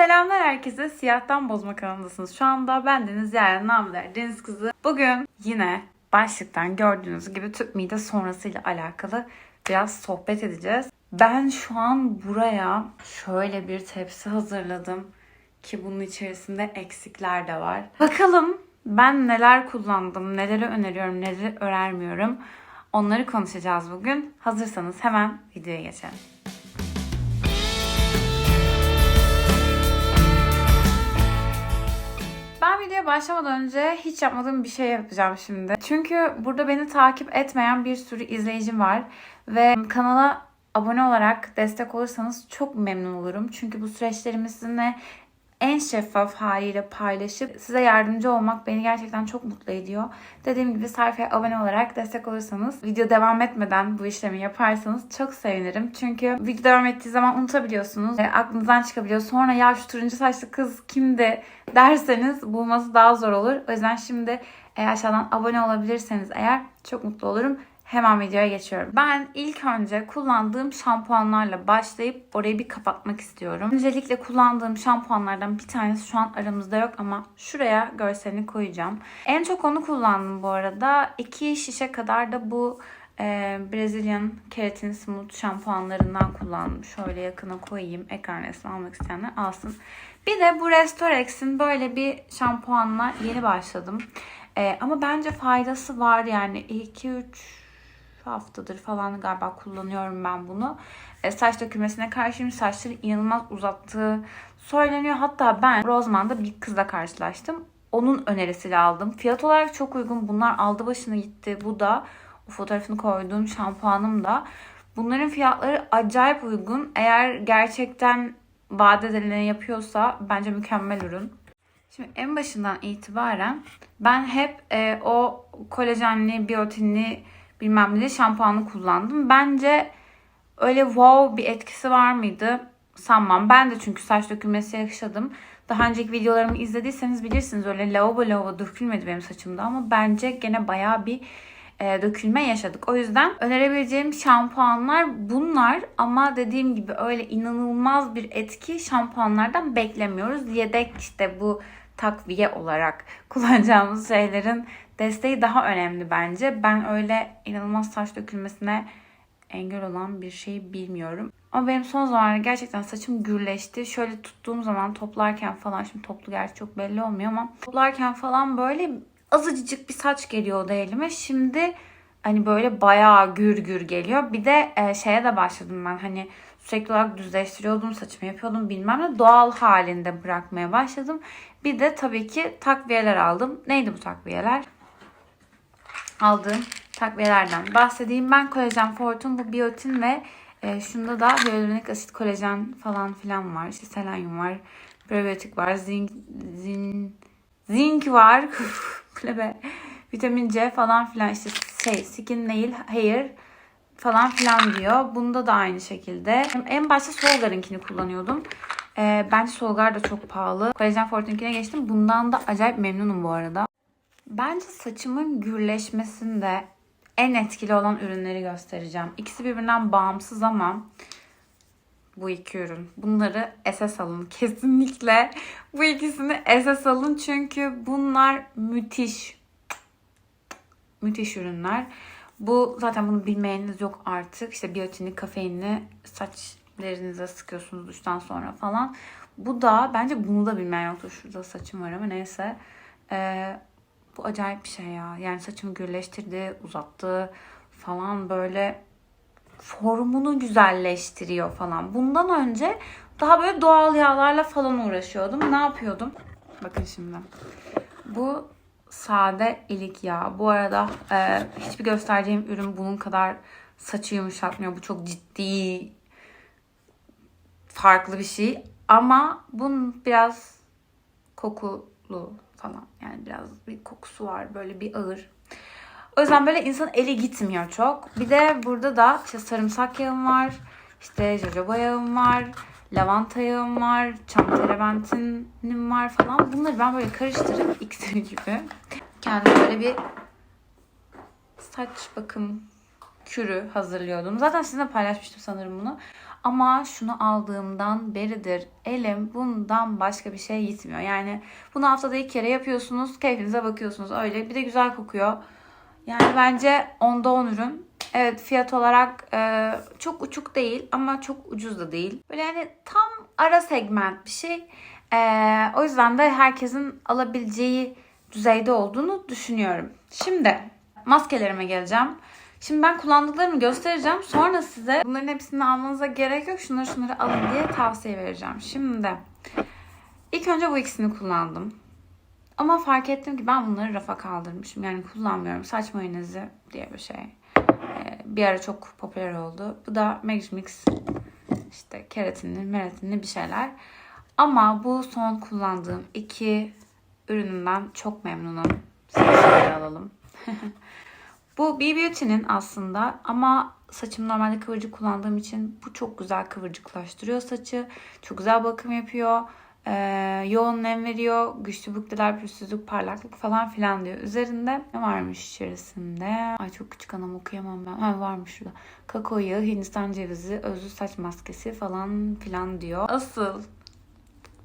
Selamlar herkese. Siyahtan Bozma kanalındasınız. Şu anda ben Deniz Yaren Namler Deniz Kızı. Bugün yine başlıktan gördüğünüz gibi tüp mide sonrasıyla alakalı biraz sohbet edeceğiz. Ben şu an buraya şöyle bir tepsi hazırladım ki bunun içerisinde eksikler de var. Bakalım ben neler kullandım, neleri öneriyorum, neleri önermiyorum. Onları konuşacağız bugün. Hazırsanız hemen videoya geçelim. Ben videoya başlamadan önce hiç yapmadığım bir şey yapacağım şimdi. Çünkü burada beni takip etmeyen bir sürü izleyicim var. Ve kanala abone olarak destek olursanız çok memnun olurum. Çünkü bu süreçlerimi sizinle en şeffaf haliyle paylaşıp size yardımcı olmak beni gerçekten çok mutlu ediyor. Dediğim gibi sayfaya abone olarak destek olursanız, video devam etmeden bu işlemi yaparsanız çok sevinirim. Çünkü video devam ettiği zaman unutabiliyorsunuz. E, aklınızdan çıkabiliyor. Sonra ya şu turuncu saçlı kız kimdi derseniz bulması daha zor olur. O yüzden şimdi e, aşağıdan abone olabilirseniz eğer çok mutlu olurum. Hemen videoya geçiyorum. Ben ilk önce kullandığım şampuanlarla başlayıp orayı bir kapatmak istiyorum. Öncelikle kullandığım şampuanlardan bir tanesi şu an aramızda yok ama şuraya görselini koyacağım. En çok onu kullandım bu arada. İki şişe kadar da bu e, Brazilian Keratin Smooth şampuanlarından kullandım. Şöyle yakına koyayım. Ekran resmi almak isteyenler alsın. Bir de bu Restorex'in böyle bir şampuanla yeni başladım. E, ama bence faydası var yani 2-3 haftadır falan galiba kullanıyorum ben bunu. E, saç dökülmesine karşıyım. Saçları inanılmaz uzattığı söyleniyor. Hatta ben Rozman'da bir kızla karşılaştım. Onun önerisiyle aldım. Fiyat olarak çok uygun. Bunlar aldı başını gitti. Bu da o fotoğrafını koyduğum şampuanım da. Bunların fiyatları acayip uygun. Eğer gerçekten vaat edileni yapıyorsa bence mükemmel ürün. Şimdi en başından itibaren ben hep e, o kolajenli, biyotinli bilmem ne şampuanı kullandım. Bence öyle wow bir etkisi var mıydı? Sanmam. Ben de çünkü saç dökülmesi yaşadım. Daha önceki videolarımı izlediyseniz bilirsiniz öyle lavabo lavabo dökülmedi benim saçımda ama bence gene bayağı bir e, dökülme yaşadık. O yüzden önerebileceğim şampuanlar bunlar ama dediğim gibi öyle inanılmaz bir etki şampuanlardan beklemiyoruz. Yedek işte bu takviye olarak kullanacağımız şeylerin desteği daha önemli bence. Ben öyle inanılmaz saç dökülmesine engel olan bir şey bilmiyorum. Ama benim son zamanlarda gerçekten saçım gürleşti. Şöyle tuttuğum zaman toplarken falan şimdi toplu gerçi çok belli olmuyor ama toplarken falan böyle azıcık bir saç geliyordu elime. Şimdi hani böyle bayağı gür gür geliyor. Bir de e, şeye de başladım ben hani sürekli olarak düzleştiriyordum saçımı yapıyordum bilmem ne doğal halinde bırakmaya başladım. Bir de tabii ki takviyeler aldım. Neydi bu takviyeler? Aldığım takviyelerden bahsedeyim. Ben kolajen fortun bu biyotin ve e, şunda da hyaluronik asit kolajen falan filan var. İşte selenyum var. Prebiyotik var. Zinc, zin, zinc var. Bu ne be? Vitamin C falan filan işte şey skin nail hair falan filan diyor. Bunda da aynı şekilde. En başta Solgar'ınkini kullanıyordum. Ee, bence Solgar da çok pahalı. Kolajen Fortune'kine geçtim. Bundan da acayip memnunum bu arada. Bence saçımın gürleşmesinde en etkili olan ürünleri göstereceğim. İkisi birbirinden bağımsız ama bu iki ürün. Bunları SS alın. Kesinlikle bu ikisini SS alın. Çünkü bunlar müthiş. Müthiş ürünler. Bu zaten bunu bilmeyeniniz yok artık. İşte biyotinli, kafeinli saçlarınıza sıkıyorsunuz duştan sonra falan. Bu da bence bunu da bilmeyen yoktur. Şurada saçım var ama neyse. Ee, bu acayip bir şey ya. Yani saçımı gürleştirdi, uzattı falan böyle formunu güzelleştiriyor falan. Bundan önce daha böyle doğal yağlarla falan uğraşıyordum. Ne yapıyordum? Bakın şimdi. Bu sade ilik yağ. Bu arada e, hiçbir göstereceğim ürün bunun kadar saçı yumuşatmıyor. Bu çok ciddi farklı bir şey. Ama bunun biraz kokulu falan. Yani biraz bir kokusu var. Böyle bir ağır. O yüzden böyle insan eli gitmiyor çok. Bir de burada da işte sarımsak yağım var. İşte jojoba yağım var. Lavanta yağım var. Çam terebentinim var falan. Bunları ben böyle karıştırıp iksir gibi kendime böyle bir saç bakım kürü hazırlıyordum. Zaten sizinle paylaşmıştım sanırım bunu. Ama şunu aldığımdan beridir elim bundan başka bir şey gitmiyor. Yani bunu haftada iki kere yapıyorsunuz. Keyfinize bakıyorsunuz. Öyle bir de güzel kokuyor. Yani bence onda 10 ürün. Evet fiyat olarak e, çok uçuk değil ama çok ucuz da değil. Böyle yani tam ara segment bir şey. E, o yüzden de herkesin alabileceği düzeyde olduğunu düşünüyorum. Şimdi maskelerime geleceğim. Şimdi ben kullandıklarımı göstereceğim. Sonra size bunların hepsini almanıza gerek yok. Şunları şunları alın diye tavsiye vereceğim. Şimdi ilk önce bu ikisini kullandım. Ama fark ettim ki ben bunları rafa kaldırmışım. Yani kullanmıyorum. Saç mayonezi diye bir şey. Ee, bir ara çok popüler oldu. Bu da Magic Mix. İşte keratinli, meratinli bir şeyler. Ama bu son kullandığım iki ürünümden çok memnunum. Saçları alalım. bu B Beauty'nin aslında ama saçım normalde kıvırcık kullandığım için bu çok güzel kıvırcıklaştırıyor saçı. Çok güzel bakım yapıyor. Ee, yoğun nem veriyor. Güçlü bukleler, pürüzsüzlük, parlaklık falan filan diyor. Üzerinde ne varmış içerisinde? Ay çok küçük anam okuyamam ben. Ha varmış şurada. Kakao yağı, Hindistan cevizi, özlü saç maskesi falan filan diyor. Asıl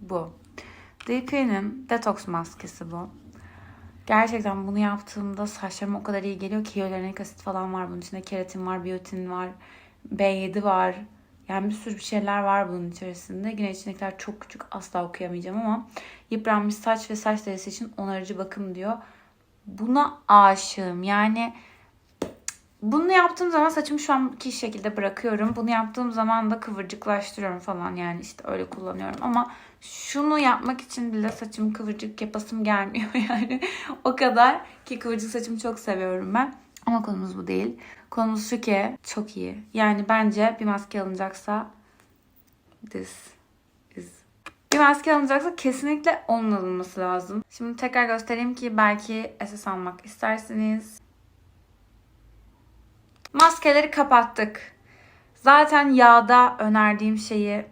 bu. DP'nin detoks maskesi bu. Gerçekten bunu yaptığımda saçlarıma o kadar iyi geliyor ki hyaluronik asit falan var bunun içinde. Keratin var, biyotin var, B7 var. Yani bir sürü bir şeyler var bunun içerisinde. Yine içindekiler çok küçük asla okuyamayacağım ama yıpranmış saç ve saç derisi için onarıcı bakım diyor. Buna aşığım. Yani bunu yaptığım zaman saçımı şu anki şekilde bırakıyorum. Bunu yaptığım zaman da kıvırcıklaştırıyorum falan. Yani işte öyle kullanıyorum. Ama şunu yapmak için bile saçımı kıvırcık yapasım gelmiyor yani. o kadar ki kıvırcık saçımı çok seviyorum ben. Ama konumuz bu değil. Konumuz şu ki çok iyi. Yani bence bir maske alınacaksa this is bir maske alınacaksa kesinlikle onun alınması lazım. Şimdi tekrar göstereyim ki belki SS almak istersiniz. Maskeleri kapattık. Zaten yağda önerdiğim şeyi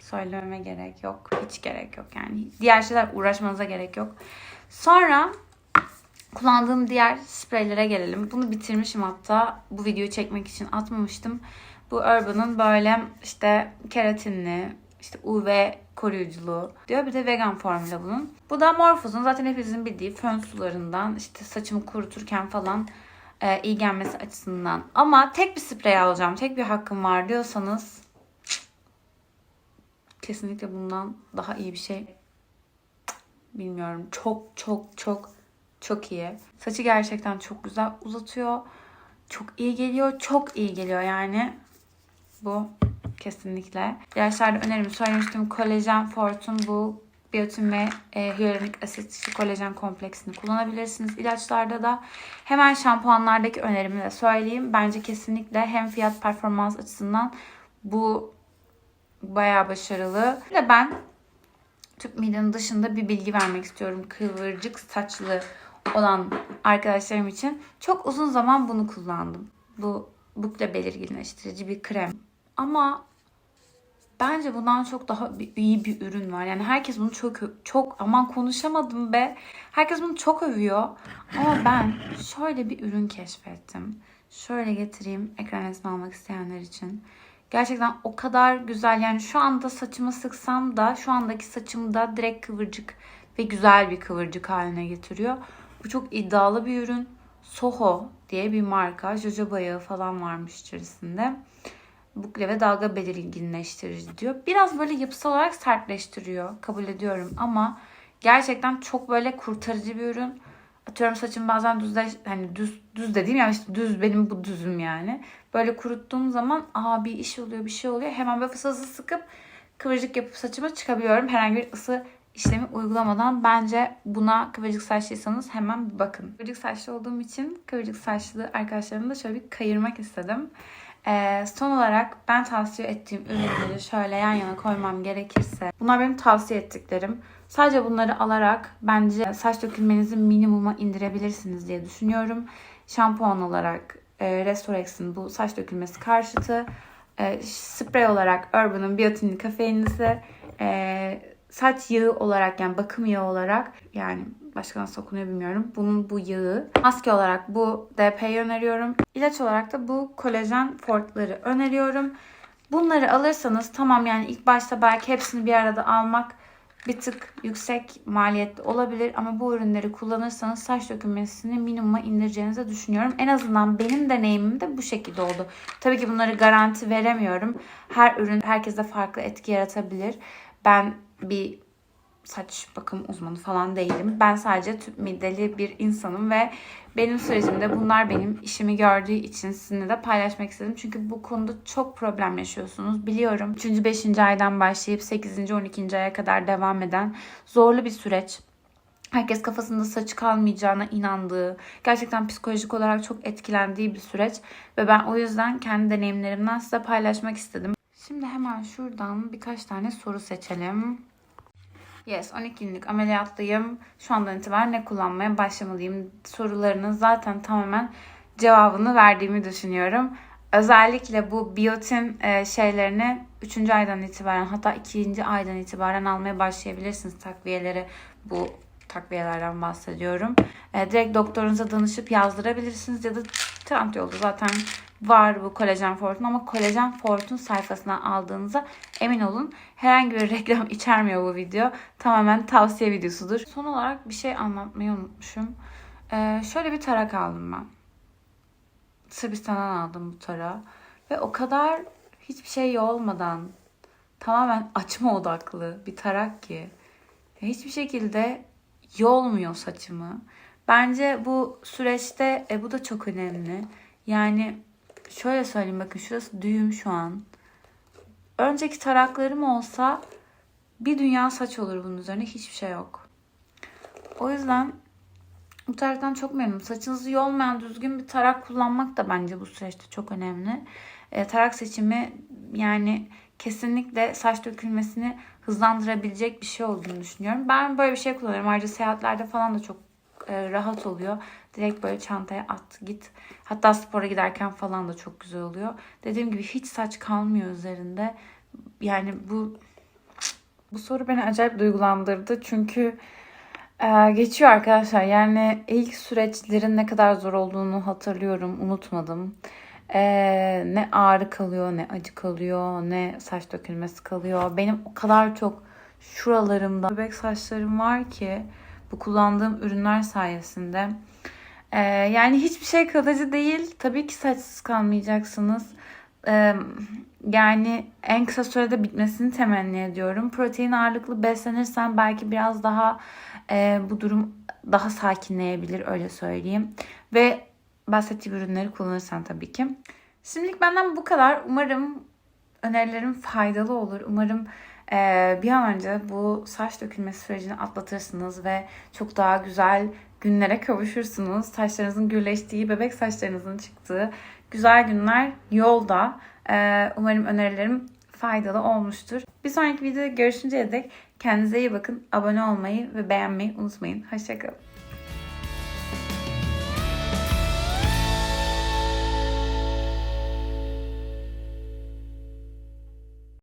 söylememe gerek yok. Hiç gerek yok yani. Diğer şeyler uğraşmanıza gerek yok. Sonra kullandığım diğer spreylere gelelim. Bunu bitirmişim hatta. Bu videoyu çekmek için atmamıştım. Bu Urban'ın böyle işte keratinli, işte UV koruyuculuğu diyor. Bir de vegan formülü bunun. Bu da Morphos'un zaten hepinizin bildiği fön sularından işte saçımı kuruturken falan e, iyi gelmesi açısından. Ama tek bir sprey alacağım, tek bir hakkım var diyorsanız kesinlikle bundan daha iyi bir şey bilmiyorum. Çok çok çok çok iyi. Saçı gerçekten çok güzel uzatıyor. Çok iyi geliyor. Çok iyi geliyor yani. Bu kesinlikle. İlaçlarda önerimi söylemiştim. Kolajen Fort'un bu biyotin ve e, hyaluronik asit işte kolajen kompleksini kullanabilirsiniz. İlaçlarda da hemen şampuanlardaki önerimi de söyleyeyim. Bence kesinlikle hem fiyat performans açısından bu bayağı başarılı. Bir de ben Türk midenin dışında bir bilgi vermek istiyorum. Kıvırcık saçlı olan arkadaşlarım için. Çok uzun zaman bunu kullandım. Bu bukle belirginleştirici bir krem. Ama bence bundan çok daha iyi bir ürün var. Yani herkes bunu çok çok aman konuşamadım be. Herkes bunu çok övüyor. Ama ben şöyle bir ürün keşfettim. Şöyle getireyim ekran resmi almak isteyenler için. Gerçekten o kadar güzel. Yani şu anda saçımı sıksam da şu andaki saçımı da direkt kıvırcık ve güzel bir kıvırcık haline getiriyor. Bu çok iddialı bir ürün. Soho diye bir marka. Jojoba yağı falan varmış içerisinde. Bukle ve dalga belirginleştirici diyor. Biraz böyle yapısal olarak sertleştiriyor. Kabul ediyorum ama gerçekten çok böyle kurtarıcı bir ürün. Atıyorum saçım bazen düzleş hani düz düz dediğim yani işte düz benim bu düzüm yani. Böyle kuruttuğum zaman aa bir iş oluyor bir şey oluyor. Hemen böyle fısılsı sıkıp kıvırcık yapıp saçıma çıkabiliyorum. Herhangi bir ısı işlemi uygulamadan bence buna kıvırcık saçlıysanız hemen bir bakın. Kıvırcık saçlı olduğum için kıvırcık saçlı arkadaşlarımı da şöyle bir kayırmak istedim. Ee, son olarak ben tavsiye ettiğim ürünleri şöyle yan yana koymam gerekirse bunlar benim tavsiye ettiklerim. Sadece bunları alarak bence saç dökülmenizi minimuma indirebilirsiniz diye düşünüyorum. Şampuan olarak e, Restorex'in bu saç dökülmesi karşıtı. E, sprey olarak Urban'ın biyotinli kafeinlisi. E, saç yağı olarak yani bakım yağı olarak yani başka nasıl okunuyor bilmiyorum. Bunun bu yağı. Maske olarak bu DP'yi öneriyorum. İlaç olarak da bu kolajen fortları öneriyorum. Bunları alırsanız tamam yani ilk başta belki hepsini bir arada almak bir tık yüksek maliyetli olabilir ama bu ürünleri kullanırsanız saç dökülmesini minimuma indireceğinizi düşünüyorum. En azından benim deneyimim de bu şekilde oldu. Tabii ki bunları garanti veremiyorum. Her ürün herkese farklı etki yaratabilir. Ben bir saç bakım uzmanı falan değilim. Ben sadece tüp mideli bir insanım ve benim sürecimde bunlar benim işimi gördüğü için sizinle de paylaşmak istedim. Çünkü bu konuda çok problem yaşıyorsunuz. Biliyorum 3. 5. aydan başlayıp 8. 12. aya kadar devam eden zorlu bir süreç. Herkes kafasında saçı kalmayacağına inandığı, gerçekten psikolojik olarak çok etkilendiği bir süreç. Ve ben o yüzden kendi deneyimlerimden size paylaşmak istedim. Şimdi hemen şuradan birkaç tane soru seçelim. Yes, 12 günlük ameliyatlıyım. Şu andan itibaren ne kullanmaya başlamalıyım sorularının zaten tamamen cevabını verdiğimi düşünüyorum. Özellikle bu biyotin e, şeylerini 3. aydan itibaren hatta 2. aydan itibaren almaya başlayabilirsiniz takviyeleri. Bu takviyelerden bahsediyorum. E, direkt doktorunuza danışıp yazdırabilirsiniz ya da Trendyol'da zaten var bu kolajen fortun ama kolajen fortun sayfasına aldığınıza emin olun. Herhangi bir reklam içermiyor bu video. Tamamen tavsiye videosudur. Son olarak bir şey anlatmayı unutmuşum. Ee, şöyle bir tarak aldım ben. Sırbistan'dan aldım bu tarağı. Ve o kadar hiçbir şey olmadan tamamen açma odaklı bir tarak ki hiçbir şekilde yolmuyor saçımı. Bence bu süreçte e, bu da çok önemli. Yani şöyle söyleyeyim bakın şurası düğüm şu an. Önceki taraklarım olsa bir dünya saç olur bunun üzerine hiçbir şey yok. O yüzden bu taraktan çok memnunum. Saçınızı yolmayan düzgün bir tarak kullanmak da bence bu süreçte çok önemli. E, tarak seçimi yani kesinlikle saç dökülmesini hızlandırabilecek bir şey olduğunu düşünüyorum. Ben böyle bir şey kullanıyorum. Ayrıca seyahatlerde falan da çok e, rahat oluyor. Direkt böyle çantaya at git. Hatta spora giderken falan da çok güzel oluyor. Dediğim gibi hiç saç kalmıyor üzerinde. Yani bu bu soru beni acayip duygulandırdı. Çünkü e, geçiyor arkadaşlar. Yani ilk süreçlerin ne kadar zor olduğunu hatırlıyorum. Unutmadım. E, ne ağrı kalıyor, ne acı kalıyor, ne saç dökülmesi kalıyor. Benim o kadar çok şuralarımda bebek saçlarım var ki bu kullandığım ürünler sayesinde. Ee, yani hiçbir şey kalıcı değil. Tabii ki saçsız kalmayacaksınız. Ee, yani en kısa sürede bitmesini temenni ediyorum. Protein ağırlıklı beslenirsen belki biraz daha e, bu durum daha sakinleyebilir öyle söyleyeyim. Ve bahsettiğim ürünleri kullanırsan tabii ki. Şimdilik benden bu kadar. Umarım önerilerim faydalı olur. Umarım ee, bir an önce bu saç dökülmesi sürecini atlatırsınız ve çok daha güzel günlere kavuşursunuz. Saçlarınızın gürleştiği, bebek saçlarınızın çıktığı güzel günler yolda. Ee, umarım önerilerim faydalı olmuştur. Bir sonraki videoda görüşünceye dek kendinize iyi bakın. Abone olmayı ve beğenmeyi unutmayın. Hoşçakalın.